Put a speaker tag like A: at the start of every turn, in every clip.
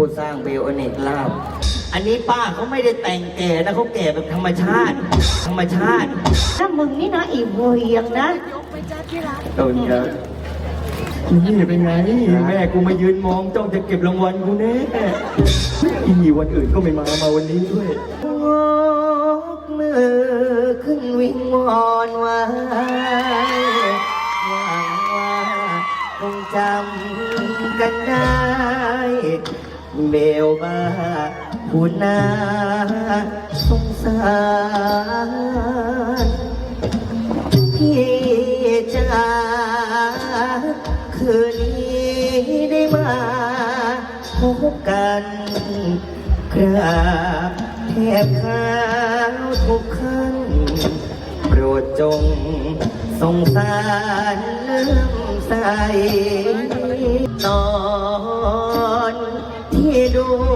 A: ผู้สร้างเบลอเนกลาบ อันนี้ป้าเขาไม่ได้แต่งแก่นะเขาแก่แบบธรรมชาติ ธรรมชาติ
B: ถ้ามึงนี่นะอีเวียงนะ
A: ต้นครับนี่เป็นไงแม่กูมายืนมองจ้องจะเก็บรางวัลกูแน่อีวันอื่นก็ไม่มามาวันนี้ด้วยยกมือขึ้นวิงวอนไว้หวังว่าคงจำกันได้ เบลบ้าพูดนาสงสารพี่จ๋าคืนนี้ได้มาพบกันกราบแทบเท้าทุกขั้นโปรดจงสงสารเลื่อมใสตอนที่ด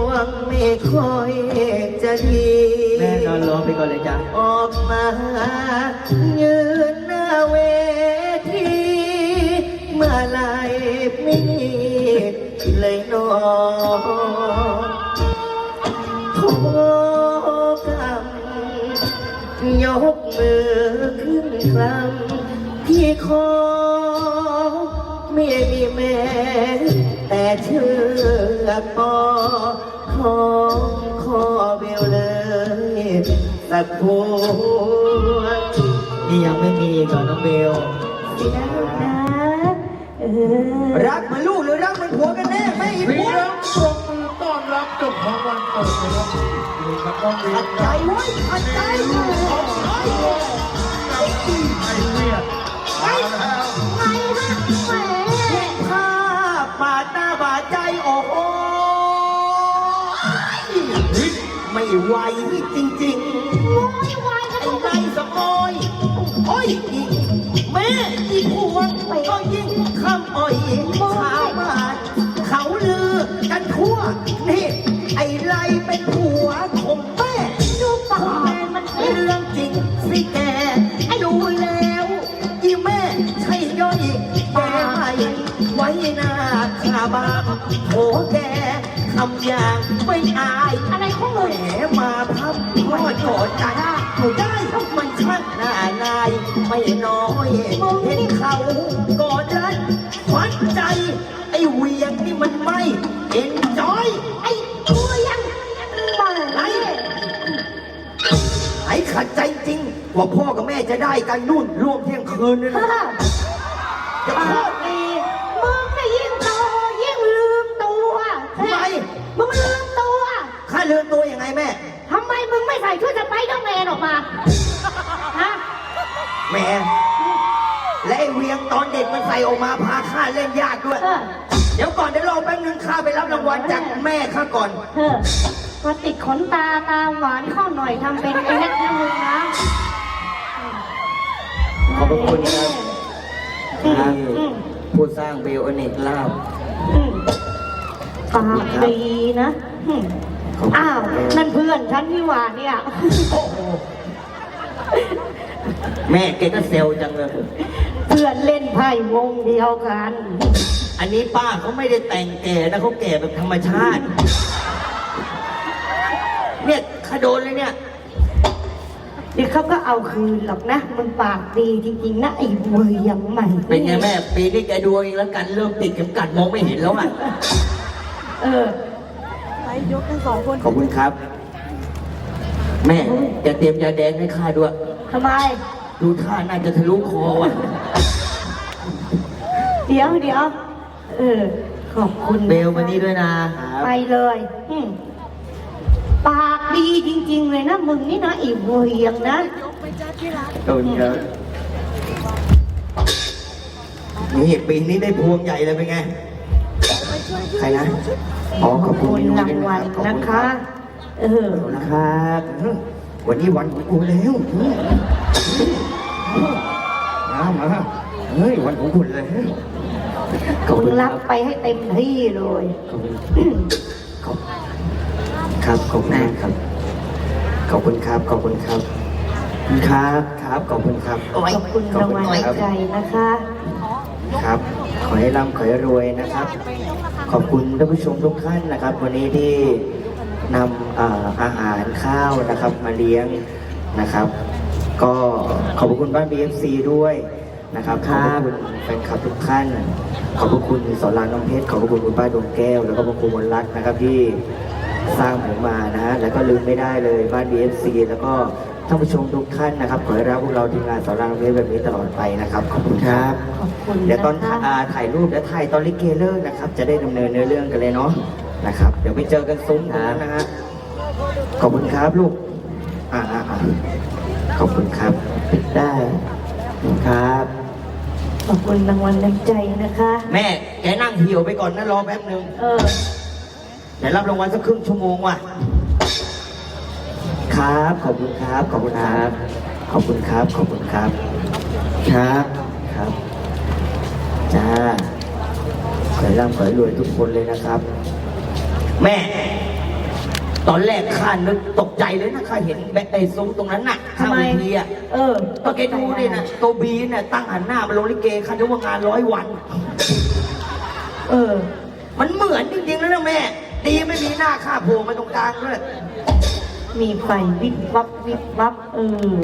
A: วงไม่ค่อยจะดีแม่นอนรอไปก่อนเลยจ้ะออกมายืนหน้าเวทีเมื่อไหรไม่มีเลยนอนขอกำยกมือขึ้นครั้งที่ขอไม่มีแม่ แต่เชื่อปอของขอเบลเลยสักพวงนี่ยังไม่มีก่อนน้องเบล
B: สินะลูกนะเออ
A: รักเหมันลูกหรือรักเหมันผัวกันแน่ไม่อี
C: เสี
A: ผัวย
C: งปรบมือต้อนรับเจ้าของวันเกิดนะครับนี่ครับน้องเวีย
A: ขัดใจไว้ยขัดใจ
C: ไอ้ลูกของไอ้ลูกไอ้เวียมาแล้ว
B: ไง
A: ไม่ไหวจริงๆ
B: โวยวายกัน
A: ไอ้
B: ทุก
A: ไก่สมอยโอ้ยอีแม่อีพวงก็ยิ่งคำอ่อยชาวบ้านเขาลือกันทั่วนี่ไอ้ไรเป็นผัวของแม่
B: ดูปากแมนมันเอ๊ะ
A: เรื่องจริงสิแกดูแล้วอีแม่ใช่ย่อยแกไม่ไว้หน้าคาบางโหแกทำอย่างไม่อา พ่อโจดใจถูกได้มันช่างน่านายไม่น้อยเห็นเขากอดรัดขวัญใจ ไอ้เวียงนี่มันไม่เอ็นจอย
B: ไอ้ตัวยังมา
A: ไอ้ไอ้ขัดใจจริงว่าพ่อกับแม่จะได้กันนู่นร่วมเที่ยงคืนนั่นะจะ
B: ปา
A: พ่อ
B: ดีมึงไม่ยิ่งโตยิ่งลืมตัว
A: ทำไม
B: มึงลืมตัว
A: ข้าลืมตัวยังไงแม่
B: ใส่ชุดสไปเดอร์แมนออกมาฮะ
A: แม่และไอ้เวียงตอนเด็กมันใส่ออกมาพาข้าเล่นยากด้วย
B: เออ
A: เดี๋ยวก่อนเดี๋ยวรอแป๊บนึงข้าไปรับรางวัลจากแม่ข้าก่อน
B: เออมาติดขนตาตาหวานเข้าหน่อยทำเป็นไอ้เล็กนะมึงนะ
A: ขอบพระคุณครับ
B: อืมอืม
A: ผู้สร้างเบลอเนกลาบ
B: อืมปากดีนะอืม อ้าวนั่นเพื่อนฉันนี่หว่าเนี่ย
A: แม่แกก็เซลจังเลย
B: เพื่อนเล่นไพ่วงเดียวกัน
A: อันนี้ป้าเขาไม่ได้แต่งแก่นะเขาแก่แบบธรรมชาติ เนี่ยข้าโดนเลยเนี่ย
B: เดี๋ยวเขาก็เอาคืนหรอกนะ มันปากดีจริงๆนะไอ้เวยยังใหม่
A: เป็นไงแม่ปีนี้แกดูเองแล้วกันเริ่มติดเข็มกัดมองไม่เห็นแล้วอะ
B: เออ
A: ขอบคุณครับ แม่จะเตรียมยาแดงให้ข้าด้วย
B: ทำไม
A: ดูท่าน่าจะทะลุคอว่ะ
B: เดี๋ยวเดี๋ยวเออ ขอบคุณ
A: เบลมานี่ด้วยนะ
B: ไปเลยอืมปากดีจริง ๆ เลยนะ มึงนี่นะไอ้เวยยังนะ
A: ขอบคุณครับนี่ปีนี้ได้พวงใหญ่เลยเป็นไง ใครนะ อ๋อขอบคุณ
B: คุณ
A: พี่นุ้ย
B: รางวัล
A: ขอบ
B: นะ
A: ณ
B: คะเออ
A: ขอบคุณครับวันนี้วันของกูแล้วมามาเฮ้ยวันของคุณแล้วขอบ
B: มึ
A: คุ
B: ง
A: ณค
B: รั
A: รั
B: บบไปให้เต็มที่เลย
A: ขอบคุณขอบครับขอบคุณครับ ขอบคุณครับ ขอบคุณครับ ครับ ครับ ขอบคุณครับ
B: ขอบคุณรางวัล
A: ครับ
B: ใจนะคะ
A: ครับ ขอให้ร่ำขอให้รวยนะครับ
D: ไปยกราคา
A: ขอบคุณท่านผู้ชมทุกท่านนะครับ วันนี้ที่นำอ่าอาหารข้าวนะครับมาเลี้ยงนะครับ ก็ขอบพระคุณบ้าน BFC ด้วยนะครับขอบพระคุณแฟนคลับทุกท่าน ขอบพระคุณสอนรามน้องเพชรขอบพระคุณคุณป้าดวงแก้ว แล้วก็พระคุณมนรักนะครับที่สร้างผมมานะแล้วก็ลืมไม่ได้เลยบ้าน BFC แล้วก็ ท่านผู้ชมทุกท่านนะครับขอให้รักพวกเราทีมงานสอนรามน้องเพชรแบบนี้ตลอดไปนะครับขอบคุณครับ
B: ขอบคุณ
A: เดี๋ยวตอน
B: นะคะ
A: อ่าถ่ายรูปและถ่ายตอนลิเกเลิกนะครับ จะได้ดำเนินเนื้อเรื่องกันเลยเนาะนะครับ เดี๋ยวไปเจอกันซุ้มตรงนั้นนะฮะขอบคุณครับลูกอ่าอ่าอ่าขอบคุณครับได้ครับ
B: ขอบคุณรางวัลน้ำใจนะคะ
A: แม่แกนั่งเหี่ยวไปก่อนนะรอแป๊บนึง
B: เออ
A: เดี๋ยวรับรางวัลสักครึ่งชั่วโมงว่ะ ครับ ขอบคุณครับ ขอบคุณครับ ขอบคุณครับ ขอบคุณครับ ครับ ครับ จ้าขอให้ร่ำขอให้รวยทุกคนเลยนะครับ แม่ ตอนแรกข้านึกตกใจเลยนะข้าเห็นแบกไอ้ซุ้มตรงนั้นน่ะข้าง
B: ทำไม
A: เวทีอะ
B: เออ
A: ก็แกดูดินะตัวบีเนี่ยตั้งหันหน้ามาลงลิเกคันว่างานร้อยวัน
B: เออ
A: มันเหมือนจริงๆแล้วนะแม่ ดีไม่มีหน้าข้าโผล่มาตรงกลางด้วย
B: มีไฟวิบวับวิบวับเออ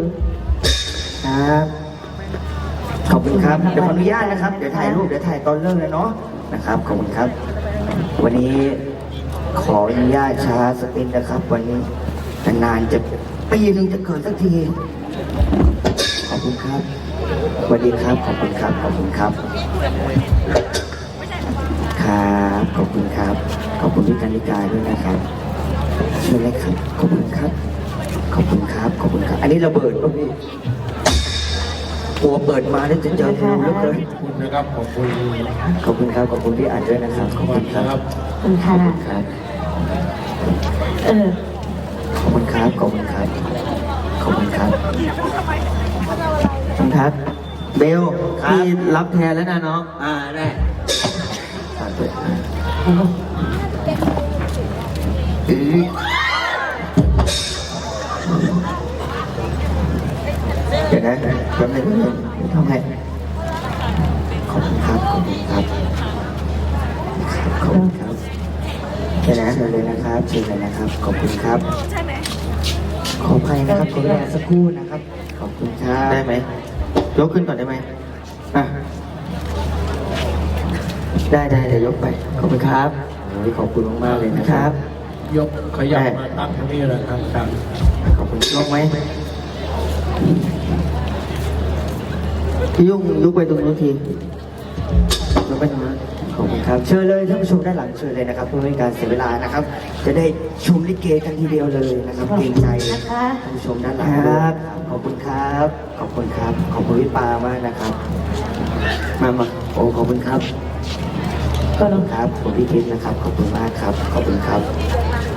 A: ครับ ขอบคุณครับ เดี๋ยวขออนุญาตนะครับ เดี๋ยวถ่ายรูป เดี๋ยวถ่ายตอนเลิกเลยเนาะ นะครับ ขอบคุณครับ วันนี้ขออนุญาตช้าสักนิดนะครับ วันนี้นานๆจะปีหนึ่งจะเกิดสักที ขอบคุณครับสวัสดีครับ ขอบคุณครับ ขอบคุณครับ ครับ ขอบคุณครับ ขอบคุณพี่กันนิกาด้วยนะครับ เชิญเลยครับ ขอบคุณครับ ขอบคุณครับ ขอบคุณครับ อันนี้ระเบิดป่ะพี่กลัวเปิดมาแล้วจะเจองูเหลือเกิน
C: ขอบคุณนะครับ ขอบคุณ
A: ขอบคุณครับ ขอบคุณพี่อัดด้วยนะครับ ขอบ
C: วั
A: คุ
C: น
A: ณค
C: นะค
A: รั
C: รั
A: บบ
B: ขอบคุณค่ะ
A: ครับ
B: เออ
A: ขอบคุณครับ ขอบคุณครับ ขอบคุณครับคุณทัศน์เบลพี่รับแทนแล้วนะน้อง อ่าได้ฝากด้วยอือ เดี๋ยวนะแป๊บนึงแป๊บนึงทำไงขอบคุณครับ ขอบคุณครับขอบคุณครับเดี๋ยวนะเชิญเลยนะครับเชิญเลยนะครับ ขอบคุณครับขออภัยนะครับขอเวลาสักครู่นะครับ ขอบคุณครับได้ไหมยกขึ้นก่อนได้ไหมอะได้ได้เดี๋ยวยกไป ขอบคุณครับโอ้ยขอบคุณมากๆเลยนะครับ
C: ยกขยับมาตั้งตรงนี้เลยครับครับ
A: ขอบคุณลงไหมพี่ยุ่งลุกไปตรงนู้นทีลุกไปตรงนั้นขอบคุณครับ เชิญเลยท่านผู้ชมด้านหลังเชิญเลยนะครับเพื่อไม่ให้การเสียเวลานะครับ จะได้ชมลิเกกันทีเดียวเลยนะครับเกรงใจ
B: นะคะ
A: ท่านผู้ชมด้านหลังครับขอบคุณครับ ขอบคุณครับ ขอบคุณพี่ปามากนะครับ มามาโอ้ขอบคุณครับ
B: ก็ลง
A: ครับขอบคุณพี่ทิพย์นะครับ ขอบคุณมากครับ ขอบคุณครับ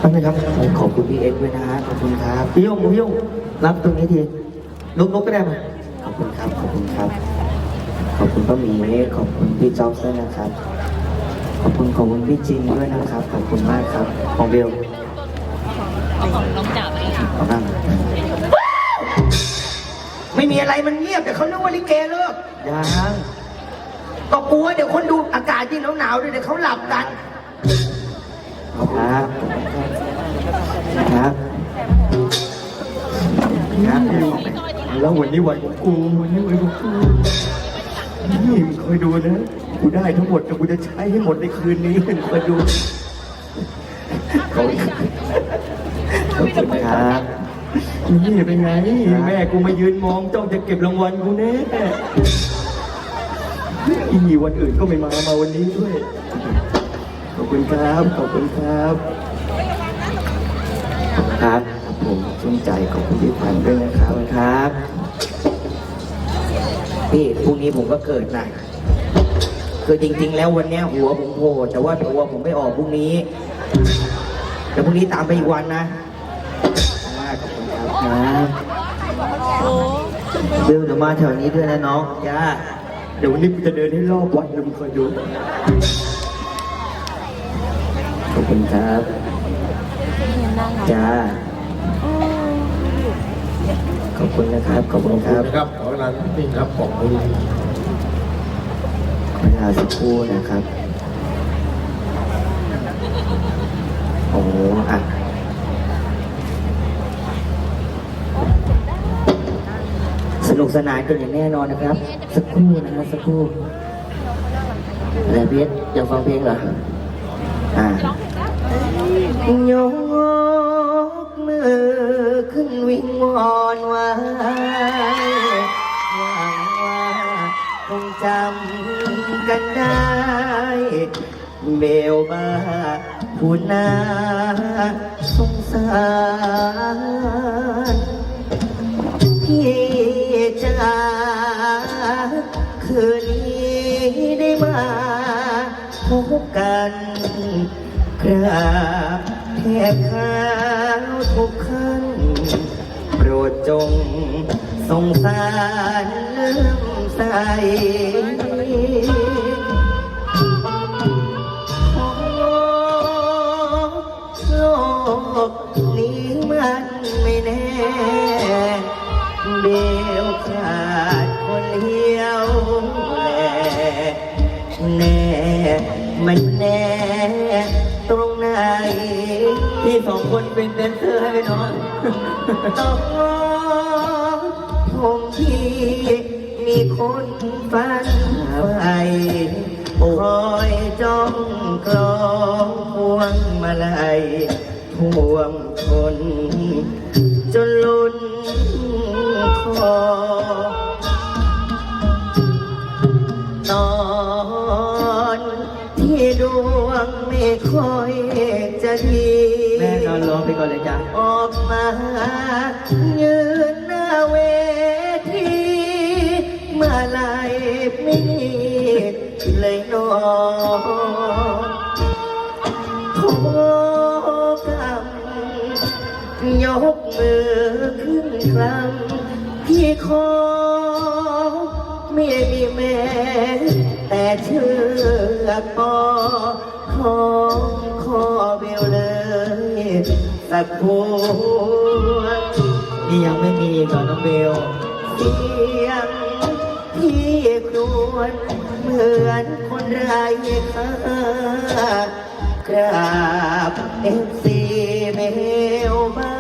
A: ขอบคุณครับขอบคุณพี่เอ็กซ์ด้วยนะฮะขอบคุณครับพี่ยงพี่ยงรับตรงนี้ทีลุกลุกก็ได้มาขอบคุณครับ ขอบคุณครับ ขอบคุณป้าหมีขอบคุณพี่จ๊อบด้วยนะครับ ขอบคุณขอบคุณพี่จินด้วยนะครับ ขอบคุณมากครับของเบลเอาของน้องจ่าไปเอาบ้างไม่มีอะไรมันเงียบแต่เขาเรียกว่าลิเกเลิกยังก็กลัวเดี๋ยวคนดูอากาศยิ่งหนาวๆด้วยเดี๋ยวเขาหลับกัน ครับครับ ครับแล้ววันนี้วันของกูวันนี้วันของกูนี่มึงคอยดูนะกูได้ทั้งหมดแต่กูจะใช้ให้หมดในคืนนี้มึงคอยดูขอบคุณครับขอบคุณครับนี่เป็นไงแม่กูมายืนมองจ้องจะเก็บรางวัลกูแน่อีวันอื่นก็ไม่มามาวันนี้ด้วย ขอบคุณครับ ขอบคุณครับขอบคุณครับ ครับผมชื่นใจขอบคุณพี่พันธ์ด้วยนะครับ ครับ พี่พรุ่งนี้ผมก็เกิดนะคือจริง ๆ แล้ววันเนี้ยหัวผมโผล่แต่ว่าตัวผมไม่ออกพรุ่งนี้แล้วพรุ่งนี้ตามไปอีกวันนะมากขอบคุณครับครับเบลเดี๋ยวมาแถวนี้ด้วยนะน้องจ้าเดี๋ยววันนี้กูจะเดินให้รอบวัดเลยมึงคอยดู ขอบคุณครับจ้า คุณนะครับ ขอบคุณค
C: ขอบ
A: รับ
C: คุณนะครับขอเวลานิดนึงครับขอบคุณ
A: ขอเวลาสักครู่นะครับ โอ้โหอะสนุกสนานกันอย่างแน่นอนนะครับ สักครู่นะฮะสักครู่อะไรเบียดอยากฟังเพลงเหรออ่ายกมือ ขึ้นวิงวอนไว้หวังว่าคงจำกันได้ เบลบ้าผู้น่าสงสารพี่จ๋าคืนนี้ได้มาพบกันกราบแทบเท้าทุกขั้น ดจงสงสารเลื่อมใสโลกนี้มันไม่แน่เดียวขาดคนเดียวแลแน่มันแน่ตรงไหน พี่สองคนเป็นแดนเซอร์ให้ไหมน้อง ตองผมที่มีคนฝันไฟคอยจ้องคลองพวงมาลัยพวงชนจนล้นคอตอนที่ดวงไม่ค่อยจะดี
C: นอนร้องไปก่อนเลยจ้ะ
A: ออกมายืนหน้าเวทีเมื่อไรไม่มีเลยนอนขอกำยกมือขึ้นครั้งพี่ขอไม่มีแม่แต่เชื่อปอ สักพวง
C: นี่ยังไม่มีก่อนน้องเบล
A: เสียงพี่ครวญเหมือนคนไร้ค่ากราบเอฟซีเมลบ้า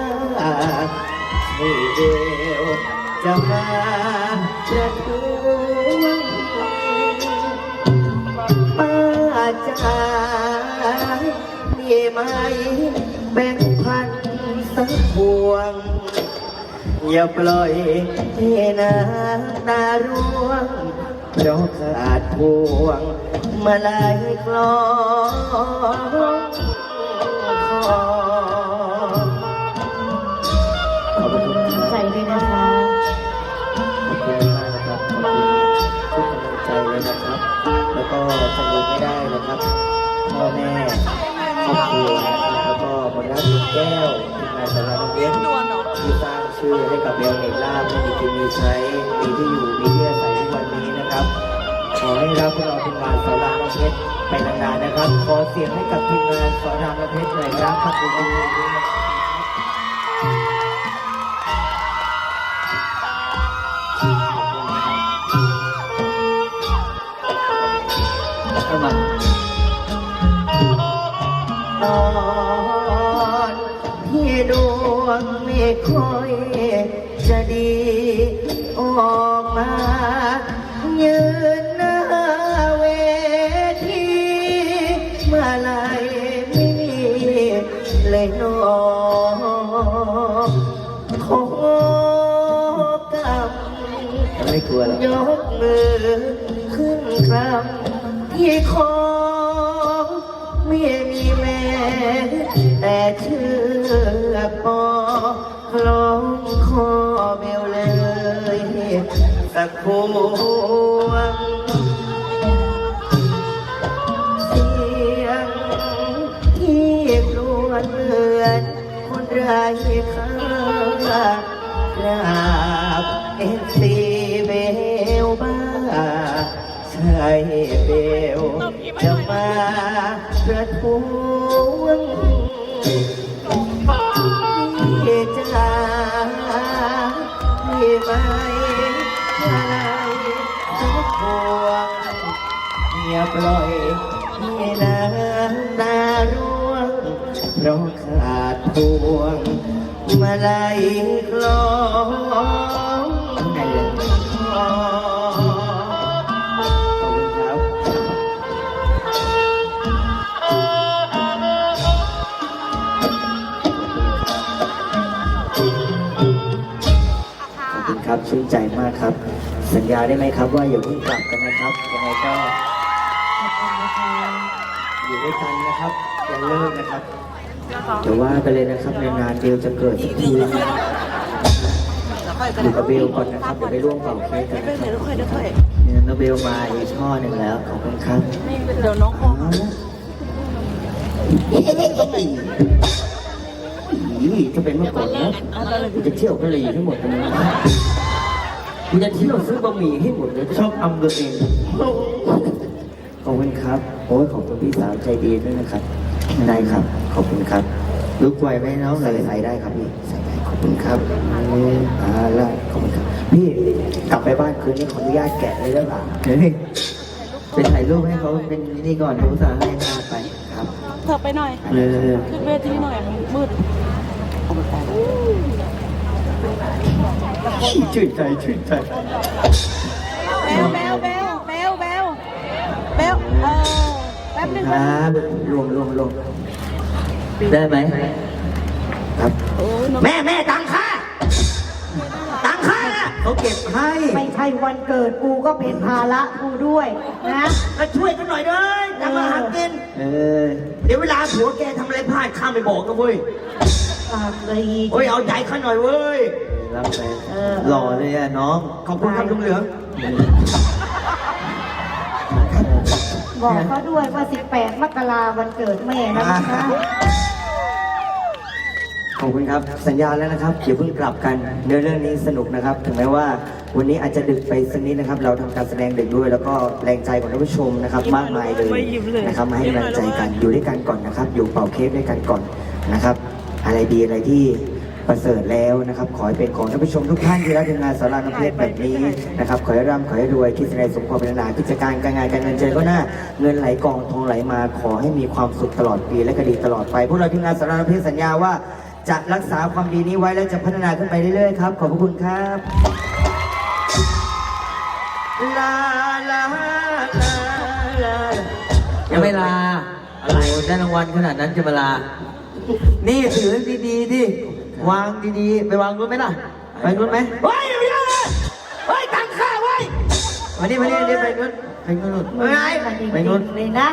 A: ให้เดียวจะมาประท้วงป้าจ๋ามีไหม แบ่งพันสักพวง อย่าปล่อยให้น้ำตาร่วงเพราะขาดพวง มาลายคลองคอขอบคุณค
B: ใจด้วยนะคะ
A: ขอบคุณมากนะครับขอบคุณทุกกำลังใจเลยนะครับ แล้วก็จะลืมไม่ได้นะครับพ่อแม่ครอบครัวนะครับ แล้วก็บรรดาดวงแก้วทีมงานสารพัดเลี้ยงที่สร้างชื่อให้กับเบลเอกลาบมีกินมีใช้มีที่อยู่มีที่อาศัยทุกวันนี้นะครับ ขอให้รับพวกเราทีมงานสอนรามน้ำเพชรไปนานๆนะครับ ขอเสียงให้กับทีมงานสอนรามน้ำเพชรหน่อยครับขอบคุณทุกคนด้วยนะครับเข้ามาต ค่อยจะดีออกมา พวงเสียงที่ครวญเหมือนคนไร้ค่ากราบเอ็นซีเบลบ้าใช่เบลจะมาประท้วง ปล่อยให้น้ำตาร่วงเพราะขาดพวงมาลัยคลองขอบคุณครับขอบคุณครับชื่นใจมากครับ สัญญาได้ไหมครับว่าอย่าเพิ่งกลับกันนะครับยังไงก็ อยู่ด้วยกันนะครับอย่าเลิกนะครับเดี๋ยวว่าไปเลยนะครับนานๆเบลจะเกิดสักทีอยู่กับเบลก่อนนะครับเดี๋ยวไปร่วมเป่าเค้กกันนะครับเนี่ยน้องเบลมาอีกช่อหนึ่งแล้วขอบคุณครับ
B: เดี๋ยวน้องคอ
A: เอาละอีจะเป็นเมื่อก่อนนะกูจะเที่ยวกะหรี่ทั้งหมดเลยนะกูจะเที่ยวซื้อบะหมี่ให้หมดเลยชอบอำตัวเองขอบคุณครับ โอ้ยขอบคุณพี่สาวใจดีด้วยนะครับ ได้ครับ ขอบคุณครับลุกไหวไหมน้องใส่ใส่ได้ครับพี่ใส่ได้ขอบคุณครับอ่าแล้วขอบคุณครับ พี่กลับไปบ้านคืนนี้ขออนุญาตแกะเลยได้ป่ะเฮ้ยไปถ่ายรูปให้เขาเป็นนี่ก่อนเขาอุตส่าห์ให้มาไปครับ
D: เธอไปหน่อย
A: เร็ว
D: ขึ้นเวทีหน่อยมันมืด
A: ๆชื่นใจชื่นใจ
D: เบลเบลเบลเบลเบลเบลเออแป๊บนึง
A: ครับรวมรวมรวมได้ไหมครับ
D: โอ้ยน้อง
A: แม่แม่ตังค่าตังค่าเขาเก็บให้
B: ไม่ใช่วันเกิดกูก็เป็นภาระกูด้วยนะ
A: ก็ช่วยกันหน่อยเด้อทำมาหากิน
C: เออ
A: เดี๋ยวเวลาผัวแกทำอะไรพลาดข้ามไปบอกกันเว้ย
B: ปากเลย
A: โอ้ยเอาใจเขาหน่อยเว้ย
C: รับไป
B: เออ
C: หล่อเลยอะน้อง
A: ขอบคุณครับลุงเหลือง
B: บอกเขาด้วยว่า 18 มกราวันเกิดแม่นะลูกนะ
A: ขอบคุณครับ สัญญาแล้วนะครับอย่าเพิ่งกลับกันเนื้อเรื่องนี้สนุกนะครับ ถึงแม้ว่าวันนี้อาจจะดึกไปสักนิดนะครับ เราทำการแสดงดึกด้วย แล้วก็แรงใจของท่านผู้ชมนะครับ มากมายเลยนะครับมาให้กำลังใจกันอยู่ด้วยกันก่อนนะครับ อยู่เป่าเค้กด้วยกันก่อนนะครับ อะไรดีอะไรที่ ประเสริฐแล้วนะครับ ขอให้เป็นของท่านผู้ชมทุกท่านที่รักทีมงานสาราน้ำเพชรแบบนี้นะครับ ขอให้ร่ำขอให้รวยคิดใดสมความปรารถนากิจการการงานการเงินเจริญก็หน้า เงินไหลกองทองไหลมา ขอให้มีความสุขตลอดปีและก็ดีตลอดไป พวกเราทีมงานสาราน้ำเพชรสัญญาว่า จะรักษาความดีนี้ไว้และจะพัฒนาขึ้นไปเรื่อยๆครับ ขอบพระคุณครับลาลาลาลา
C: ยังไม่ลาโอ้ได้รางวัลขนาดนั้นจะมาลา นี่ถือดีๆดิ วางดีๆ ไปวางนู้นไหมล่ะ ไปนู้นไหม
A: เฮ้ยไม่ได้เลยเฮ้ยตังค่าเว้ย
C: มานี่มานี่นี่ไปนู้นไปนู้น
A: เฮ้ย
C: ไปนู้น
B: เลยนะ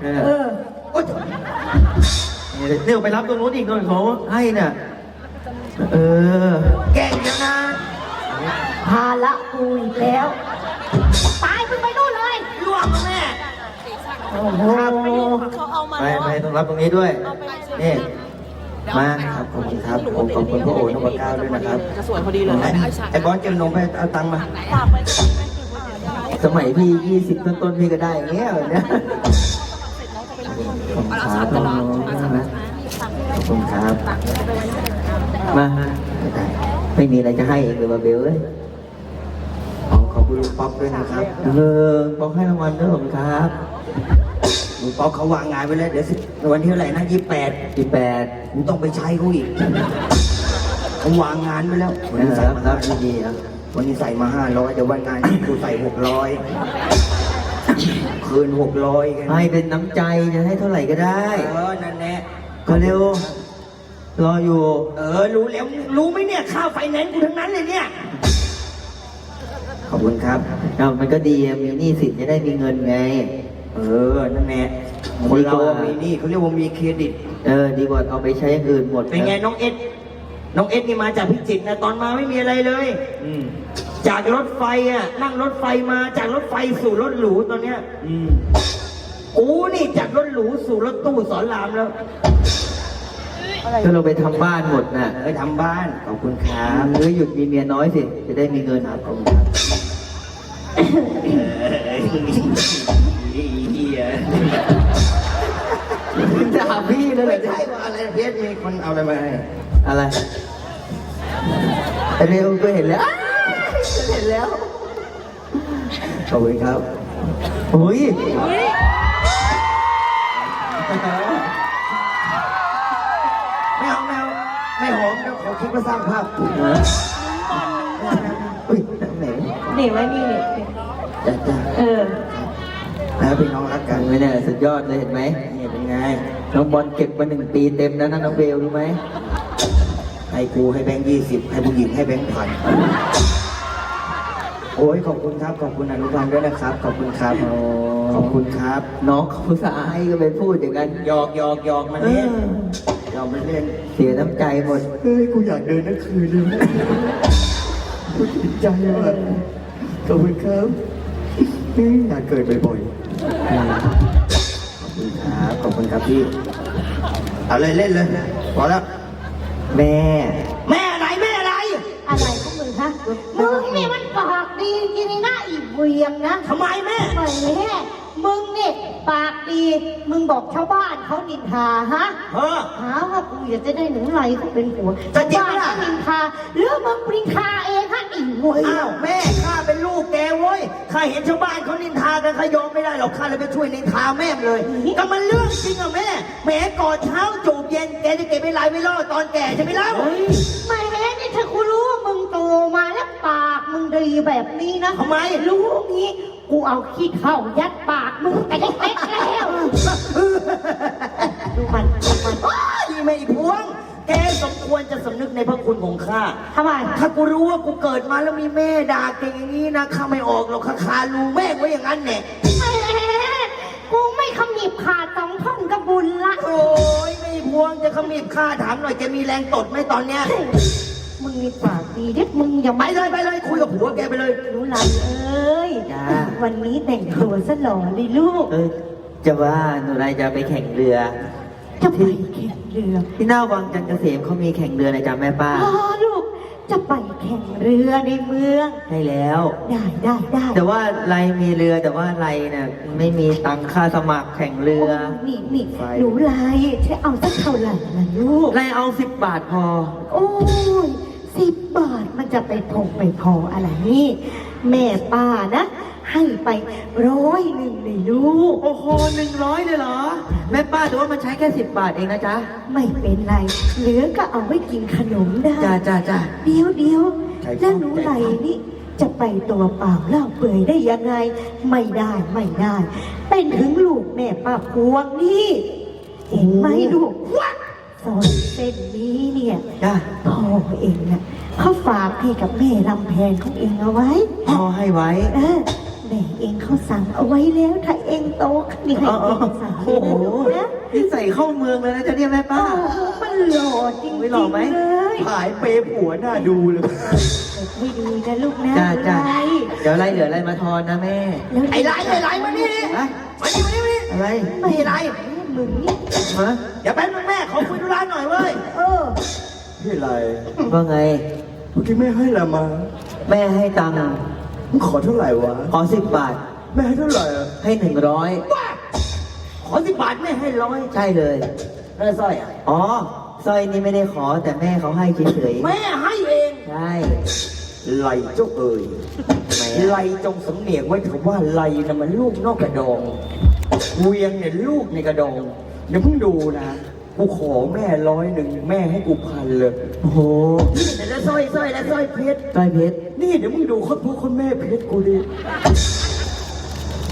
C: เอ
B: เอ
C: อ
B: อ
A: โอ๊ย
C: เนี่ยไปรับตรงนู้นอีกหน่อยเขาให้น่ะ เออ
A: แก่งจังนะ
B: ภาระกูอีกแล้ว ตายมึงไปนู่นเลย
A: ล่วงมาแม่
B: โอ้โห
D: เขาเอามา
C: ไป
D: แล้ว
C: ไปต้องรับตรงนี้ด้วยนี่ มา
A: ครับขอบคุณครับผมขอบคุณพระโอ๋นพเก้าด้วยนะครับ
D: จะสวยพอดีเลย
A: ไอ้บอสเก็บนมไปเอาตังค์มา
D: ฝากไป
C: สมัยพี่ยี่สิบต้นๆพี่ก็ได้อย่างเงี้ยแบบเนี้ยขอบคุณครับน้องๆนะ
A: ขอบคุณครับ
C: มาไม่มีอะไรจะให้เองเลยมาเบลเอ้ย
A: ขอขอบคุณลุงป๊อปด้วยนะครับ
C: เออบอกให้รางวัลด้วยผมครับ
A: ลุง ป๊อปเขาวางงานไว้แล้วเดี๋ยวสิวันที่เท่าไหร่นะยี่แปด
C: ที่แปด
A: กูต้องไปใช้เขาอีกเขาวางงานไว้แล้ววัน
C: นะ
A: นี้
C: ค
A: ใส่
C: รับ
A: มา
C: ครั
A: ห้า
C: บดีๆครับ
A: วันนี้ใส่มาห้าร้อยเดี๋ยววันงานนี้กูใส่หกร้อยคืนหกร้อยกัน
C: ให้เป็นน้ำใจจะให้เท่าไหร่ก็ได้
A: เออ นั่นแหละ
C: ก็เร็ว รออยู่
A: เออ รู้แล้ว รู้ไหมเนี่ย ค่าไฟแนนซ์กูทั้งนั้นเลยเนี่ย ขอบคุณครับ
C: เอามันก็ดีอะมีหนี้สินจะได้มีเงินไง
A: เออ นั่นแหละ คนเราอะมีนี่เขาเรียกว่ามีเครดิต
C: เออ ดีกว่าเอาไปใช้อย่างอื่นหมด
A: เป็นไงน้องเอ็ด น้องเอ็ดนี่มาจากพิจิตรนะตอนมาไม่มีอะไรเลย
C: อืม
A: จากรถไฟอะนั่งรถไฟมาจากรถไฟสู่รถหรูตอนเนี้ย
C: อืม
A: กูนี่จากรถหรูสู่รถตู้สอนรามแล้ว
C: ก็เราไปทำบ้านหมดน่ะ
A: ไปทำบ้านขอบคุณครับ
C: หรือหยุดมีเมียน้อยสิ จะได้มีเงิน
A: ครับขอบคุณครับเออเหี้ย
C: จะหาพี่ นั่นแห
A: ไม่
C: ละ
A: ใช่ว่าอะไรเพชรมีคนเอาอะไรมาให้
C: อะไรไอเร็วก็เห็นแล้วอ้าวเห็นแล้ว
A: ขอบคุณครับ
C: โอ้ย
A: ไม่เอาไม่เอาไม่หอมเดี๋ยวขอคิดว่าสร้างภาพ
C: เหรออุ้ยไหน
B: นี่ไว้นี่นี่
C: จ้าจ้า
B: เออ
A: แล้วพี่น้องรักกัน
C: ไม่แน่สุดยอดเลยเห็นไหม
A: นี่เป็นไง
C: น้องบอลเก็บมาหนึ่งปีเต็มแล้วนะน้องเบลรู้ไหม
A: ให้กูให้แบงค์ยี่สิบให้ผู้หญิงให้แบงค์พันโอ้ยขอบคุณครับ ขอบคุณอนุบาลด้วยนะครับ ขอบคุณครับขอบคุณครับ
C: น้องเขาสาให้ก็ไปพูดอย่างนั้น
A: หยอกหยอกหยอกมัน
C: เอ
A: เล่น
C: อ
A: หยอกมันเล่น
C: เสียน้ำใจหมด
A: เฮ้ยกูอยากเดินทั้งคืนเลยกูติดใจว่ะขอบคุณครับเฮ้ยอยากเกิดบ่อยๆขอบคุณครับ ขอบคุณครับพี่ เอาเลยเล่นเลยพอแล้ว
C: แม่
A: แม่อะไรแม่อะไร
B: อะไรของมึงฮะ มึงนี่มันปากดีจริงๆนะอีเวียงนะ
A: ทำไมแม่
B: แหม มึงเนี่ยปากดี มึงบอกชาวบ้านเขานินทาฮะ
A: เออ
B: หาว่ากูอยากจะได้หนูไหลเขาเป็นผัว
A: จะจริง
B: ชาว
A: ไหม
B: บ้าน
A: ล่ะ
B: เขานินทาหรือมึงปรินทาเองฮะอีเวีย
A: อ้าวแม่ข้าเป็นลูกแกเว้ยข้าเห็นชาวบ้านเขานินทากันข้ายอมไม่ได้หรอกข้าเลยไปช่วยนินทาแม่มเลยก็มันเรื่องจริงอะแม่แหมก่อนเช้าจูบเย็นแกจะเก็บไปลายไม่รอดตอนแก่ใช่ไหมเล่า
B: แหม่นี่ถ้ากูรู้ว่ามึงโตมาแล้วปากมึงดีแบบนี้นะ
A: ทำไม
B: รู้งี้ กูเอาขี้เท่ายัดปากมึงแต่เล็กๆแล้วดูมันดูมัน
A: อ้ายไม่พวง แกสมควรจะสำนึกในพระคุณของข้า
B: ทำไม
A: ถ้ากูรู้ว่ากูเกิดมาแล้วมีแม่ด่าแกอย่างนี้นะข้าไม่ออกหรอกข้าคารูแม่งไว้อย่างนั้นเนี่ย
B: แหมกูไม่ขมิบขาดสองท่อนก็บุญละ
A: โอ้ยไม่พวงจะขมิบข้าถามหน่อยแกมีแรงตดไหมตอนเนี้ย
B: มึงมีปากดีเด็ดมึงอย่า
A: ไป
B: มา
A: เลยไปเลยคุยกับผัวแกไปเลย
B: รู้ไรเอ้ย
C: จ้า
B: วันนี้แต่งตัวซะหล่อเลยลูก
C: เออจะว่าหนูไรจะไปแข่งเรือ
B: จะไปแข่งเรือ
C: ที่หน้าวังจันทร์เกษมเขามีแข่งเรือนะจ๊ะแม่ป้า
B: อ๋อลูก จะไปแข่งเรือในเมือง
C: ใช่แล้ว
B: ได้ได้ได้
C: แต่ว่าไรมีเรือแต่ว่าไรเนี่ยไม่มีตังค่าสมัครแข่งเรือ
B: นี่นี่
C: ไฟ
B: หนูลายใช้เอาสักเท่าไหร่ล่ะลูก
C: ไรเอาสิบบาทพอ
B: โอ้ย สิบบาทมันจะไปพงไปพออะไรนี่ แม่ป้านะ ให้ไปร้อยหนึ่งเลยลูก
C: โอ้โหหนึ่งร้อยเลยเหรอ แม่ป้าแต่ว่ามันใช้แค่สิบบาทเองนะจ๊ะ
B: ไม่เป็นไร เหลือก็เอาไว้กินขนมได้
C: จ้าจ้าจ้า
B: เดี๋ยวเดี๋ยว
A: ใช่ครับ
B: แล้วหนูไหลนี่จะไปตัวเปล่าเล่าเปื่อยได้ยังไง ไม่ได้ไม่ได้ เป็นถึงลูกแม่ป้าพวงนี่ เห็นไหมลูกวัด ซอยเส้นนี้เนี่ย
C: จ้า
B: พ่อเองนะเขาฝากให้กับแม่ลำแพนของเองเอาไว้
C: พอให้ไว้
B: เออแม่เองเขาสั่งเอาไว้แล้วถ้าเองโตขึ้นนี่ให้
C: อ๋อ
B: เองสั่ง
C: โอ้โห
B: นะ
C: นี่ใส่เข้าเมืองเลยนะจ๊ะเนี่ยแม่ป้า
B: โอ้โหมันหล่อจริง
C: ไม่หล่อไหม
B: ๆเลย
A: หายเปย์ผัวหน้าดูเลย
B: ไม่ดีนะลูกนะ
C: จ้าจ้า
B: ไร
C: เดี๋ยวไรเหลืออะไรมาทอนนะแม่
B: แล้ว
A: ไอ้ไรไอ้ไรมานี่ดิ
C: ฮะ
A: มานี่มานี่มานี่
C: อะไร
B: ไม่ไร มึงนี่
C: ฮะ
A: เดี๋ยวแป๊บนึงแม่ขอคุยธุระหน่อยเว้ย
B: เออ
A: พี่ไร
C: ว่าไง
A: เมื่อกี้แม่ให้ละมา
C: แม่ให้ตังค์
A: มึงขอเท่าไหร่วะ
C: ขอสิบบาท
A: แม่ให้เท่าไหร่อะ
C: ให้หนึ่งร้อย
A: ว้าขอสิบบาทแม่ให้ร้อย
C: ใช่เลย
A: แม่สร้อยอะ
C: อ๋อสร้อยนี่ไม่ได้ขอแต่แม่เขาให้เฉย
A: แม่ให้เอง
C: ๆใช่
A: ไหลเจ้าเอ่ย
C: ทำไมอะ
A: ไหลจงสำเนียกไว้เถอะว่าไหลน่ะมันลูกนอกกระดอง เวียงเนี่ยลูกในกระดองเดี๋ยวเพิ่งดูนะกูขอแม่ร้อยหนึ่งแม่ให้กูพันเลย
C: โอ้โห
A: นี่แต่ละสร้อยสร้อยและสร้อยเพชร
C: สร้อยเพชร
A: นี่เดี๋ยวมึงดูคนพ่อคนแม่เพชรกูดิ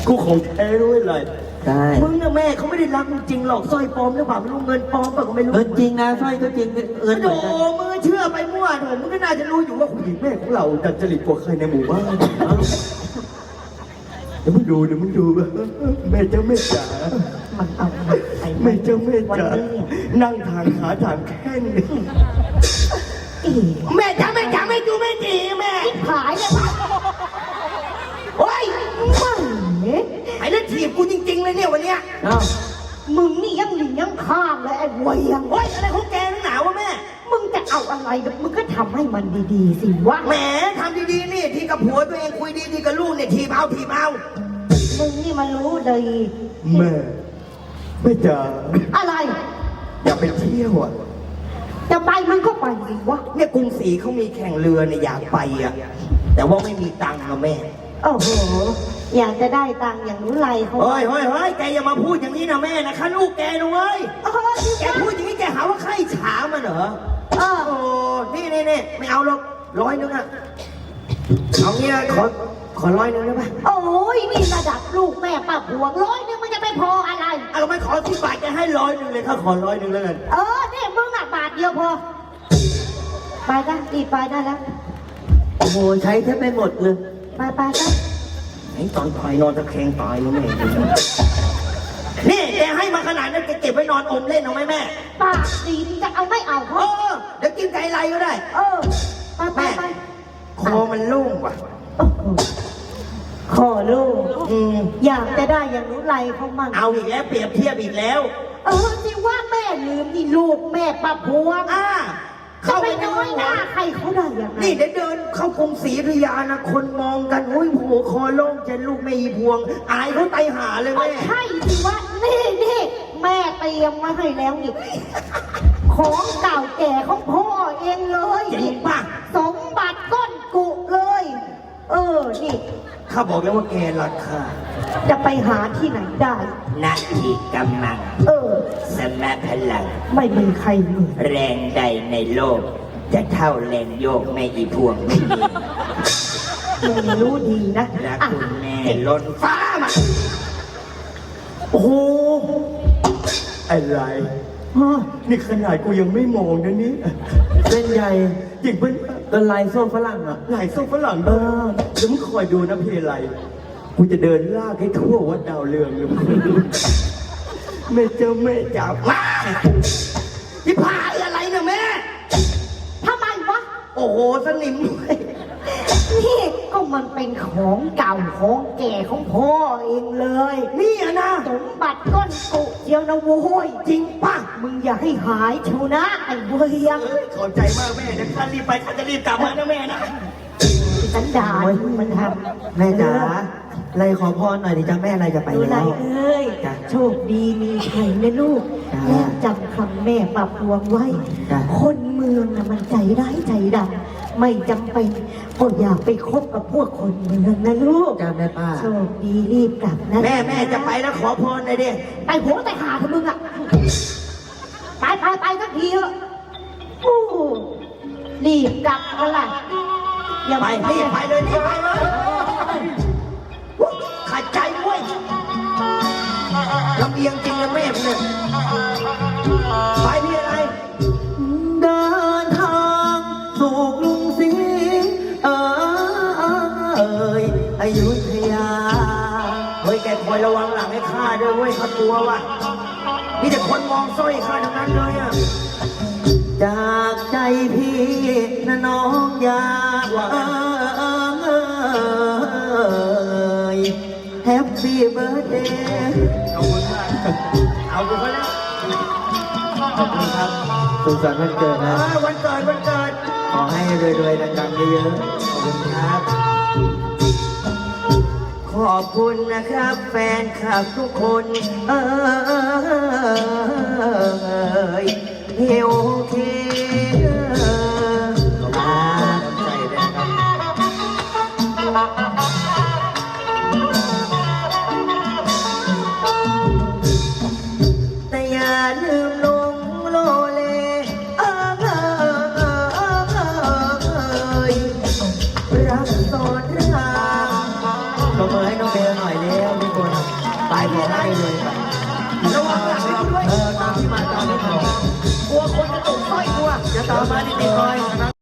A: กูของแท้ด้วยเลย
C: ใช่
A: มึงน่ะแม่เขาไม่ได้รักมึงจริงหรอกสร้อยปลอมหรือเปล่าไม่รู้เงินปลอมเปล่าก็ไม่รู้
C: เงินจริงนะสร้อยก็จริงเงินเห
A: โอ้
C: มือน
A: โห
C: กัน
A: มึงเชื่อไปมั่วโถมึงก็น่าจะรู้อยู่ว่าผู้หญิงแม่ของเราดัดจริตกว่าใครในหมู่บ้านเดี๋ยวมึงดูเดี๋ยวมึงดูแม่เจ้าแม่จ๋า
B: มันเอามาใส่
A: แม่เจ้าแม่
B: วัน
A: จ๋า
B: นี้เนี่ย
A: นั่งทางขาทางแข้ง
B: อี
A: แม่จ๋าแม่จ๋าไม่ดูแม่จีแม่
B: ขายเลยว่ะ
A: โอ้ย
B: ไม่
A: ไอ้เล่นถีบกูจริง ๆ เลยเนี่ยวันเนี้ย
C: เอ้า
B: มึงนี่ยังหลิงยังข้ามเลยไอ้เวียง
A: โอ้ยอะไรของแกนักหนาวะแม่
B: มึงจะ เอาอะไรมึงก็ทำให้มันดีๆสิวะ
A: แหมทำดีๆนี่ทีกับผัวตัวเองคุยดีทีกับลูกเนี่ยทีบเอาทีบเอา
B: มึงนี่มันรู้ดี
A: แม่แม่จ๋า
B: อะไร
A: อย่าไปเที่ยวอะ
B: จะไปมึงก็ไปสิวะ
A: เนี่ยกรุงศรีเขามีแข่งเรือเนี่ยอยากไปอะแต่ว่าไม่มีตังค์อะแม่
B: โอ้โห อยากจะได้ตังค์อย่างนู้นไรเขา
A: เฮ้ยเฮ้ยเฮ้ยแกอย่ามาพูดอย่างนี้นะแม่นะคะลูกแกนะเว้ย
B: เออ
A: แกพูดอย่างนี้แกหาว่าใครฉามันเหรอ
B: เออ
A: โอ้นี่นี่นี่ไม่เอาหรอกร้อยนึงอะเอางี้นะขอขอร้อยนึงได้ปะ
B: โอ้ยนี่ระดับลูกแม่ป้าพวงร้อยหนึงมันจะไม่พออะไร
A: เอาไม่ขอที่บาทจะให้ร้อยนึงเลยถ้าขอร้อยนึงแล้วกัน
B: เออเนี่ยมึงอะบาทเดียวพอ ไปนะรีบไปได้แล้ว
C: โอ้โหใช้แทบไม่หมดเลย
B: ไปไปไป
A: ไอ้ตอนตายนอนตะแคงตายแล้วแม่นี่แกให้มา ขนาดนั้นแกเก็บไว้นอนอมเล่นเอาไหมแม่
B: ปากดีมึงจะเอาไม่เอา
A: เอ
B: เขา
A: อเดี๋ยวกินไก่ไรก็ได้
B: เออไปไปไป
A: คอมันโลุ่งว่ะ
B: โอ้โหขอลูก
A: อืม
B: อยากจะได้อย่างนู้นไรเขามั่ง
A: เอาอีกแล้วเปรียบเทียบอีกแล้ว
B: เออที่ว่าแม่ลืมนี่ลูกแม่ป้าพวง
A: อ่า
B: จะ
A: เข้า
B: ไป
A: ไปใน
B: น้อยหน้าใครเขาได้ยังไง
A: นี่เดี๋ยวเดินเข้ากรุงศรีอยุธยานะคนมองกันโอ้ยโหคอโล่งจะลูกไม่อีพวง อายเขาไตหาเลย
B: ก็
A: แม่
B: ใช่สิวะนี่นี่แม่เตรียมมาให้แล้วนี่ของเก่าแก่ของพ่อเองเลย
A: จริงป่ะ
B: สมบัติก้นกุเลย เออนี่
A: ข้าบอกแล้วว่าแกราคา
B: จะไปหาที่ไหนได้
A: หน้าที่กำลัง
B: เออ
A: สมพลัง
B: ไม่มีใครเหมือน
A: แรงใดในโลก จะเท่าแรงโยกแม่อีพวงไม่มี
B: มึงรู้ดีนะ
A: รัก
B: อะ
A: คุณแม่ล้นฟ้ามาโอ้โหอะไร
B: ฮะ
A: นี่ขนาดกูยังไม่มองนะนี่
C: เส้นใหญ่
A: จริงปะ
C: ก็ลายโซ่ฝรั่งอะ
A: หลายส้มฝรั่งเออเดี๋ยวมึงคอยดูนะพี่อะไรกูจะเดินลากให้ทั่ววัดดาวเรืองเลยแม่เจ้าแม่จ๋าว้าที่พายอะไรเนี่ยแม่
B: ทำไมวะ
A: โอ้โห สนิมด้วย
B: นี่ก็มันเป็นของเก่าของแก่ของพ่อเองเลย
A: นี่อะนะ
B: สมบัติก้นกุเจียวนะโว้ย
A: จริงป่ะ
B: มึงอย่าให้หายเชยวนะไอ้เวียง
A: เอ้ยขอบใจมากแม่เดี๋ยวข้ารีบไปข้าจะรีบกลับมานะแม่นะ
B: สันดานมันทำ
C: แม่จ๋าไล่ขอพรหน่อยดิจ้าแม่อะไรจะไป
B: ดูไร
C: แล้ว
B: เอ้ย
C: จ้ะ
B: โชคดีมีชัยนะลูก
C: จ้ะ
B: แล้วจำคำแม่ปรับพวงไว้
C: จ้ะ
B: คนเมืองน่ะมันใจร้ายใจดำ ไม่จำเป็นก็อย่าไปคบกับพวกคนเมืองนะลูก
C: จ้าแม่ป้า
B: โชคดีรีบกลับนะ
A: แม่แม่จะไปแล้วขอพรหน่อยดิ
B: ไปหัวไปหาเถอะมึงอะไปไปไปสักทีเถอะโอ้รีบกลับกันล่ะอย่า
A: ไป
B: มา
A: รีบไปเลยรีบไปเลยอุ๊ยขัดใจเว้ยลำเอียงจริงนะแม่ผมเนี่ยไปพี่อะไร
C: อย
A: ระวังหลังให้ข้าด้วยเว้ยข้ากลัวว่ะมีแต่คนมองสร้อยข้าทั้งนั้นเลยอะ
C: จากใจพี่นะน้องยาเอยแฮปปี้เบิร์ดเดย์
A: ขอบคุณมากเอากูไปแล้ว
C: ขอบคุณครับสุขสันต์วันเกิด
A: เอ
C: นะ
A: อวันเกิดวันเกิด
C: ขอให้รวยๆดังๆเยอะๆขอบคุณครับ
A: ขอบคุณนะครับแฟนคลับทุกคน เอยเฮลเค ได้เลยระวังหลังให้ด้วย
C: เออตามที่มาตามที่มา
A: กลัวคนจะตกสร้อยกลัว
C: จะตามมาติดๆหน่อย